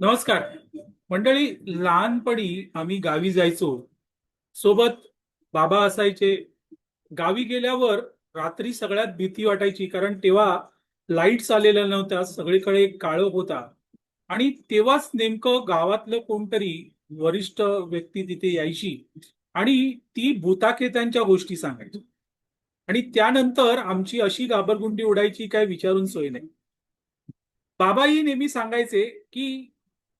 नमस्कार. मंडळी लहानपणी आम्ही गावी जायचो. सोबत बाबा असायचे. गावी गेल्यावर रात्री सगळ्यात भीती वाटायची कारण तेव्हा लाईट्स आलेल्या नव्हत्या सगळीकडे काळं होता. आणि तेव्हाच नेमकं गावातलं कोणतरी वरिष्ठ व्यक्ती तिथे यायची आणि ती भूताखेत्यांच्या गोष्टी सांगायची. आणि त्यानंतर आमची अशी गाबरगुंडी उडायची काय विचारून सोय नाही. बाबाही नेहमी सांगायचे की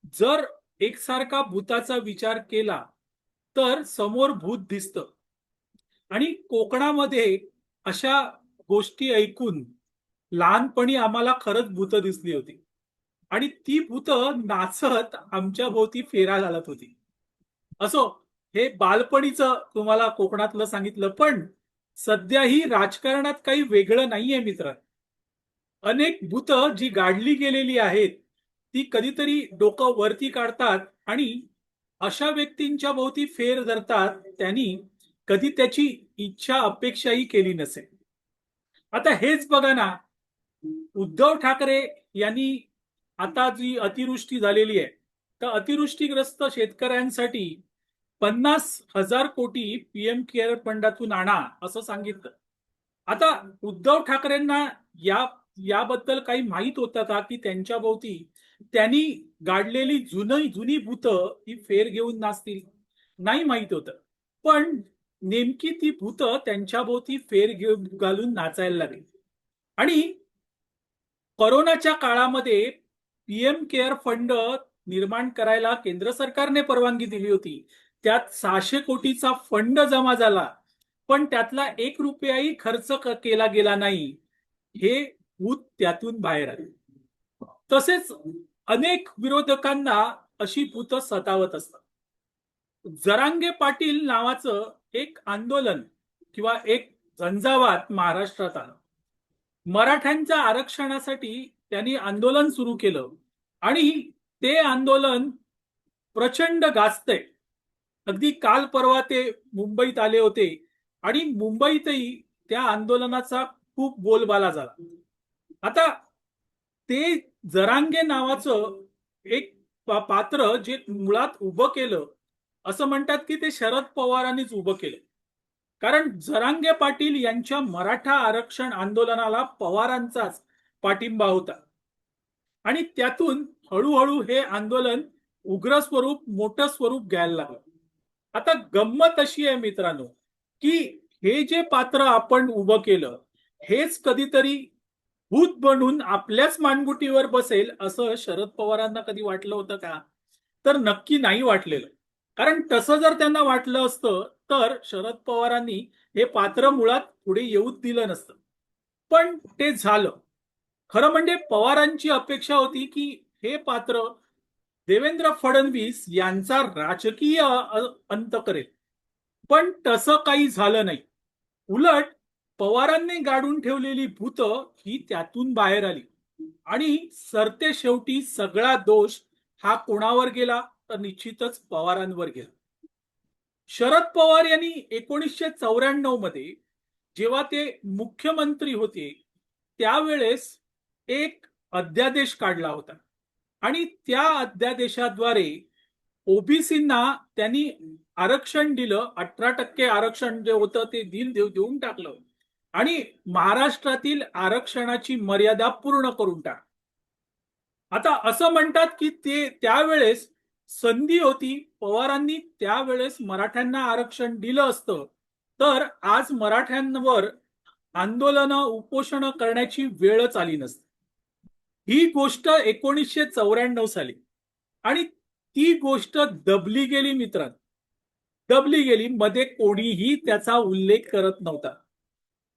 जर एकसारखा भूताचा विचार केला तर समोर भूत दिसत. आणि कोकणामध्ये अशा गोष्टी ऐकून लहानपणी आम्हाला खरंच भूत दिसली होती. आणि ती भूत नाचत आमच्या भोवती फेरा घालत होती. असो हे बालपणीचं तुम्हाला कोकणातलं सांगितलं पण सध्याही राजकारणात काही वेगळं नाहीये मित्र. अनेक भूत जी गाडली गेलेली आहेत ती कधीतरी डोकं वरती काढतात आणि अशा व्यक्तींच्या भोवती फेर धरतात त्यांनी कधी त्याची इच्छा अपेक्षाही केली नसेल. आता हेच बघा ना उद्धव ठाकरे यांनी आता जी अतिवृष्टी झालेली आहे तर अतिवृष्टीग्रस्त शेतकऱ्यांसाठी पन्नास हजार कोटी पीएम केअर फंडातून आणा असं सांगितलं. आता उद्धव ठाकरेंना या याबद्दल काही माहीत होतं का की त्यांच्या भोवती त्यांनी गाडलेली जुनी जुनी भूत ही फेर घेऊन नाचतील? नाही माहीत होत. पण नेमकी ती भूत त्यांच्या भोवती फेर घेऊन घालून नाचायला लागली. आणि कोरोनाच्या काळामध्ये पीएम केअर फंड निर्माण करायला केंद्र सरकारने परवानगी दिली होती. त्यात सहाशे कोटीचा फंड जमा झाला. पण त्यातला एक रुपयाही खर्च केला गेला नाही. हे भूत त्यातून बाहेर आले. तसेच अनेक विरोधकांना अशी भूत सतावत असतात. जरांगे पाटील नावाचं एक आंदोलन किंवा एक झंझावात महाराष्ट्रात आलं. मराठ्यांच्या आरक्षणासाठी त्यांनी आंदोलन सुरू केलं आणि ते आंदोलन प्रचंड गाजतंय. अगदी काल परवा ते मुंबईत आले होते आणि मुंबईतही त्या आंदोलनाचा खूप बोलबाला झाला. आता ते जरांगे नावाचं एक पात्र जे मुळात उभं केलं असं म्हणतात की ते शरद पवारांनीच उभं केलं. कारण जरांगे पाटील यांच्या मराठा आरक्षण आंदोलनाला पवारांचाच पाठिंबा होता. आणि त्यातून हळूहळू हे आंदोलन उग्र स्वरूप मोठं स्वरूप घ्यायला लागलं. आता गंमत अशी आहे मित्रांनो की हे जे पात्र आपण उभं केलं हेच कधीतरी भूत बनून आपल्याच मानगुटीवर बसेल असं शरद पवारांना कधी वाटलं होतं का? तर नक्की नाही वाटलेलं. कारण तसं जर त्यांना वाटलं असतं तर शरद पवारांनी हे पात्र मुळात पुढे येऊच दिलं नसतं. पण ते झालं. खरं म्हणजे पवारांची अपेक्षा होती की हे पात्र देवेंद्र फडणवीस यांचा राजकीय अंत करेल. पण तसं काही झालं नाही. उलट पवारांनी गाडून ठेवलेली भूत ही त्यातून बाहेर आली. आणि सरते शेवटी सगळा दोष हा कोणावर गेला? तर निश्चितच पवारांवर गेला. शरद पवार यांनी एकोणीसशे चौऱ्याण्णवमध्ये जेव्हा ते मुख्यमंत्री होते त्यावेळेस एक अध्यादेश काढला होता. आणि त्या अध्यादेशाद्वारे ओबीसींना त्यांनी आरक्षण दिलं अठरा टक्के आरक्षण जे होतं ते दिल देऊ- देऊन टाकलं. आणि महाराष्ट्रातील आरक्षणाची मर्यादा पूर्ण करून टाक. आता असं म्हणतात की ते त्यावेळेस संधी होती पवारांनी त्यावेळेस मराठ्यांना आरक्षण दिलं असतं. तर आज मराठ्यांवर आंदोलन उपोषण करण्याची वेळच आली नसते. ही गोष्ट एकोणीसशे चौऱ्याण्णव साली. आणि ती गोष्ट दबली गेली मित्रांनो. दबली गेली मध्ये कोणीही त्याचा उल्लेख करत नव्हता.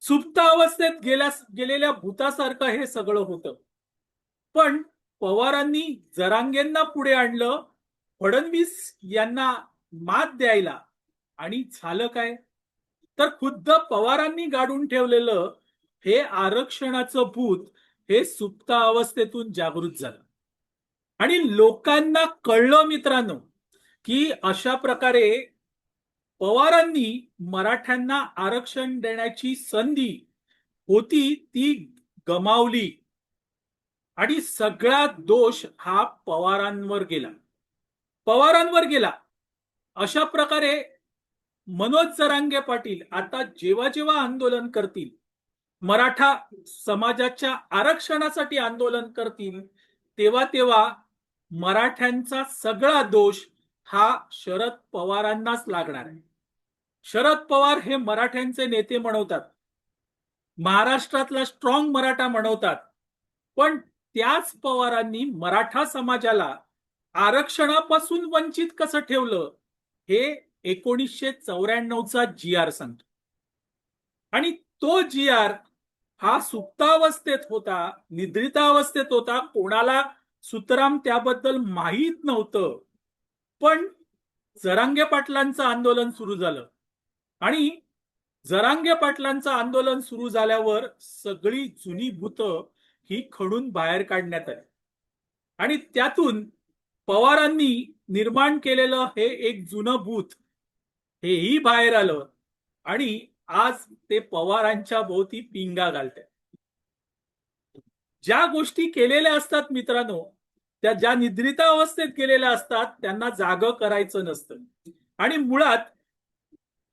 सुप्त अवस्थेत गेल्या गेलेल्या भूतासारखं हे सगळं होतं. पण पवारांनी जरांगेंना पुढे आणलं फडणवीस यांना मात द्यायला. आणि झालं काय? तर खुद्द पवारांनी गाडून ठेवलेलं हे आरक्षणाचं भूत हे सुप्त अवस्थेतून जागृत झालं. आणि लोकांना कळलं मित्रांनो की अशा प्रकारे पवारांनी मराठ्यांना आरक्षण देण्याची संधी होती ती गमावली. आणि सगळा दोष हा पवारांवर गेला. पवारांवर गेला. अशा प्रकारे मनोज जरांगे पाटील आता जेव्हा जेव्हा आंदोलन करतील मराठा समाजाच्या आरक्षणासाठी आंदोलन करतील तेव्हा तेव्हा मराठ्यांचा सगळा दोष हा शरद पवारांनाच लागणार आहे. शरद पवार हे मराठ्यांचे नेते म्हणवतात. महाराष्ट्रातला स्ट्रॉंग मराठा म्हणवतात. पण त्याच पवारांनी मराठा समाजाला आरक्षणापासून वंचित कसं ठेवलं? हे एकोणीसशे चौऱ्याण्णवचा जी आर सांगतो. आणि तो जी आर हा सुप्तावस्थेत होता निद्रितावस्थेत होता. कोणाला सुतराम त्याबद्दल माहीत नव्हतं. पण जरांगे पाटलांचं आंदोलन सुरू झालं. आणि जरांगे पाटलांचं आंदोलन सुरू झाल्यावर सगळी जुनी भूत ही खडून बाहेर काढण्यात आली. आणि त्यातून पवारांनी निर्माण केलेलं हे एक जुनं भूत हेही बाहेर आलं आणि आज ते पवारांच्या भोवती पिंगा घालतात. ज्या गोष्टी केलेल्या असतात मित्रांनो त्या ज्या निद्रिता अवस्थेत केलेल्या असतात त्यांना जाग करायचं नसतं. आणि मुळात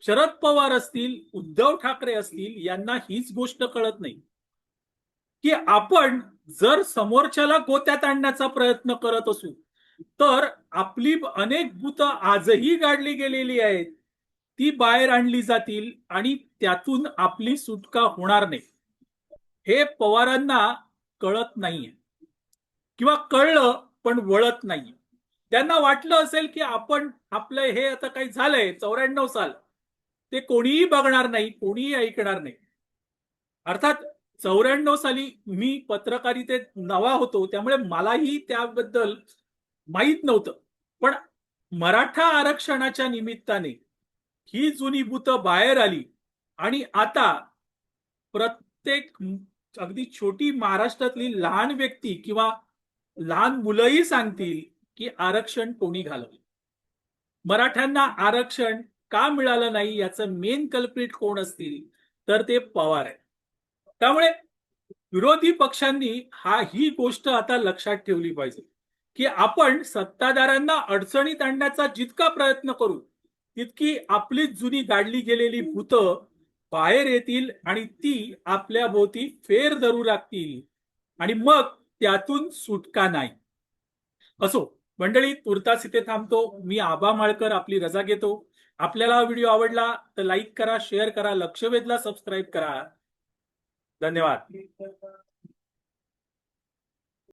शरद पवार असतील उद्धव ठाकरे असतील यांना हीच गोष्ट कळत नाही. की आपण जर समोरच्याला गोत्यात आणण्याचा प्रयत्न करत असू तर आपली अनेक भूत आजही गाडली गेलेली आहेत. ती बाहेर आणली जातील आणि त्यातून आपली सुटका होणार नाही. हे पवारांना कळत नाहीये. किंवा कळलं पण वळत नाही. त्यांना वाटलं असेल की आपण आपलं हे आता काही झालंय चौऱ्याण्णव साल. ते कोणीही बघणार नाही कोणीही ऐकणार नाही. अर्थात चौऱ्याण्णव साली मी पत्रकारितेत नवा होतो त्यामुळे मलाही त्याबद्दल माहीत नव्हतं. पण मराठा आरक्षणाच्या निमित्ताने ही जुनी भूतं बाहेर आली आणि आता प्रत्येक अगदी छोटी महाराष्ट्रातली लहान व्यक्ती किंवा लहान मुलंही सांगतील की आरक्षण कोणी घालवलं? मराठ्यांना आरक्षण का मिळालं नाही याचं मेन कल्प्रिट कोण असतील? तर ते पवार आहे त्यामुळे विरोधी पक्षांनी हा ही गोष्ट आता लक्षात ठेवली पाहिजे की आपण सत्ताधाऱ्यांना अडचणीत आणण्याचा जितका प्रयत्न करू तितकी आपली जुनी गाडली गेलेली भूतं बाहेर येतील आणि ती आपल्या भोवती फेर धरू लागतील. आणि मग त्यातून सुटका नाही. असो मंडळी तुर्तास इथे थांबतो. मी आबा माळकर आपली रजा घेतो. आपल्याला हा व्हिडिओ आवडला तर लाईक करा शेअर करा लक्ष वेधला सबस्क्राईब करा. धन्यवाद.